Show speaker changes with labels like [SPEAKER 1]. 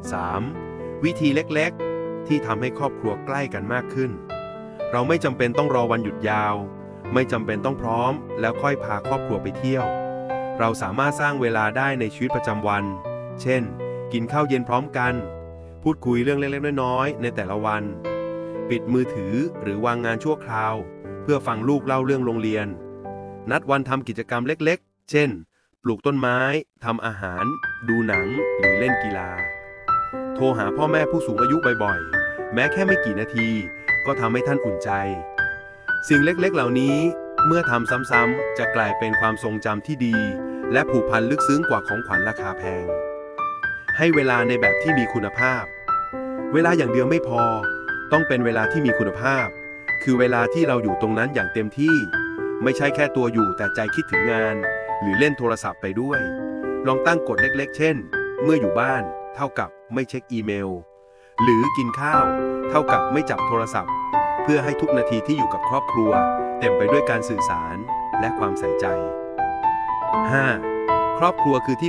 [SPEAKER 1] 3. วิธีเล็กๆ ที่ทำให้ครอบครัวใกล้กันมากขึ้น เราไม่จำเป็นต้องรอวันหยุดยาว ไม่จำเป็นต้องพร้อม แล้วค่อยพาครอบครัวไปเที่ยว เราสามารถสร้างเวลาได้ในชีวิตประจำวัน เช่น กินข้าวเย็นพร้อมกัน พูดคุยเรื่องเล็กๆ น้อยๆ ในแต่ละวัน ปิดมือถือหรือวางงานชั่วคราว เพื่อฟังลูกเล่าเรื่องโรงเรียน นัดวันทำกิจกรรมเล็กๆ เช่น ปลูกต้นไม้ ทำอาหาร ดูหนัง หรือเล่นกีฬา โทรหาพ่อแม่ผู้สูงอายุบ่อยๆ แม้แค่ไม่กี่นาที ก็ทำให้ท่านอุ่นใจ สิ่งเล็กๆเหล่านี้เมื่อทำซ้ำๆจะกลายเป็นความทรงจำที่ดี และผูกพันลึกซึ้งกว่าของขวัญราคาแพง ให้เวลาในแบบที่มีคุณภาพ เวลาอย่างเดียวไม่พอ ต้องเป็นเวลาที่มีคุณภาพ คือเวลาที่เราอยู่ตรงนั้นอย่างเต็มที่ ไม่ใช่แค่ตัวอยู่แต่ใจคิดถึงงาน หรือเล่นโทรศัพท์ไปด้วย ลองตั้งกฎเล็กๆ เช่น เมื่ออยู่บ้าน เท่ากับไม่เช็คอีเมล หรือกินข้าว เท่ากับไม่จับโทรศัพท์ เพื่อให้ทุกนาทีที่อยู่กับครอบครัว เต็มไปด้วยการสื่อสารและความใส่ใจ 5. ครอบครัวคือที่